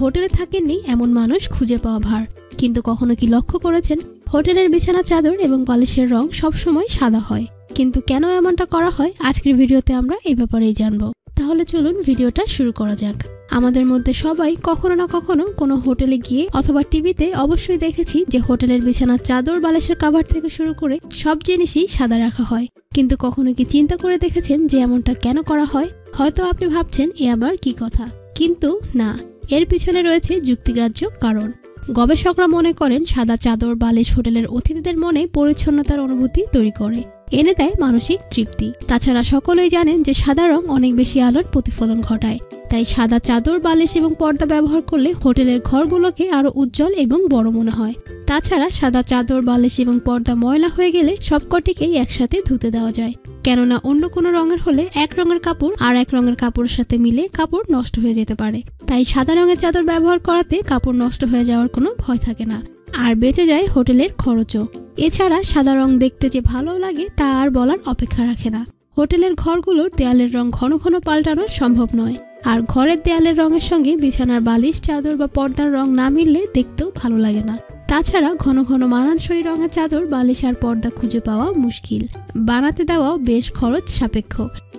হোটেলে থাকেননি এমন মানুষ খুঁজে পাওয়া ভার। কিন্তু কখনো কি লক্ষ্য করেছেন? হোটেলের বিছানা চাদর এবং বালিশের রং সবসময় সাদা হয়। কিন্তু কেন এমনটা করা হয়? আজকের ভিডিওতে আমরা এই ব্যাপারেই জানব। তাহলে চলুন ভিডিওটা শুরু করা যাক। আমাদের মধ্যে সবাই কখনো না কখনো কোনো হোটেলে গিয়ে অথবা টিভিতে অবশ্যই দেখেছি যে হোটেলের বিছানার চাদর, বালিশের কাভার থেকে শুরু করে সব জিনিসই সাদা রাখা হয়। কিন্তু কখনো কি চিন্তা করে দেখেছেন যে এমনটা কেন করা হয়? হয়তো আপনি ভাবছেন এ আবার কি কথা। কিন্তু না। এর পিছনে রয়েছে যুক্তিগ্রাহ্য কারণ। গবেষকরা মনে করেন সাদা চাদর, বালিশ হোটেলের অতিথিদের মনে পরিচ্ছন্নতার অনুভূতি তৈরি করে। এনে দেয় মানসিক তৃপ্তি। তাছাড়া সকলেই জানেন যে সাদা রং অনেক বেশি আলোর প্রতিফলন ঘটায়। তাই সাদা চাদর, বালিশ এবং পর্দা ব্যবহার করলে হোটেলের ঘরগুলোকে আরও উজ্জ্বল এবং বড় মনে হয়। তাছাড়া সাদা চাদর, বালিশ এবং পর্দা ময়লা হয়ে গেলে সবকটিকেই একসাথে ধুতে দেওয়া যায়। কেননা অন্য কোনো রঙের হলে এক রঙের কাপড় আর এক রঙের কাপড়ের সাথে মিলে কাপড় নষ্ট হয়ে যেতে পারে। তাই সাদা রঙের চাদর ব্যবহার করাতে কাপড় নষ্ট হয়ে যাওয়ার কোনো ভয় থাকে না। আর বেঁচে যায় হোটেলের খরচও। এছাড়া সাদা রং দেখতে যে ভালো লাগে তা আর বলার অপেক্ষা রাখে না। হোটেলের ঘরগুলোর দেয়ালের রং ঘন ঘন পাল্টানো সম্ভব নয়। আর ঘরের দেয়ালের রঙের সঙ্গে বিছানার বালিশ, চাদর বা পর্দার রং না মিললে দেখতেও ভালো লাগে না। তাছাড়া ঘন ঘন মানানসই রঙের চাদর, বালিশ আর পর্দা খুঁজে পাওয়া মুশকিল। বানাতে দেওয়াও বেশ খরচ সাপেক্ষ।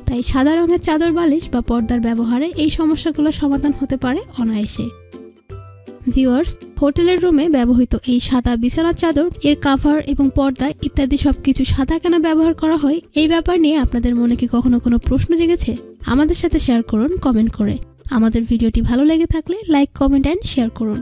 তাই সাদা রঙের চাদর, বালিশ বা পর্দার ব্যবহারে এই সমস্যাগুলো সমাধান হতে পারে অনায়াসে। ভিউয়ার্স, হোটেলের রুমে ব্যবহৃত এই সাদা বিছানার চাদর, এর কাভার এবং পর্দা ইত্যাদি সব কিছু সাদা কেন ব্যবহার করা হয়। এই ব্যাপার নিয়ে আপনাদের মনে কি কখনো কোনো প্রশ্ন জেগেছে? আমাদের সাথে শেয়ার করুন কমেন্ট করে। আমাদের ভিডিওটি ভালো লেগে থাকলে লাইক, কমেন্ট, অ্যান্ড শেয়ার করুন।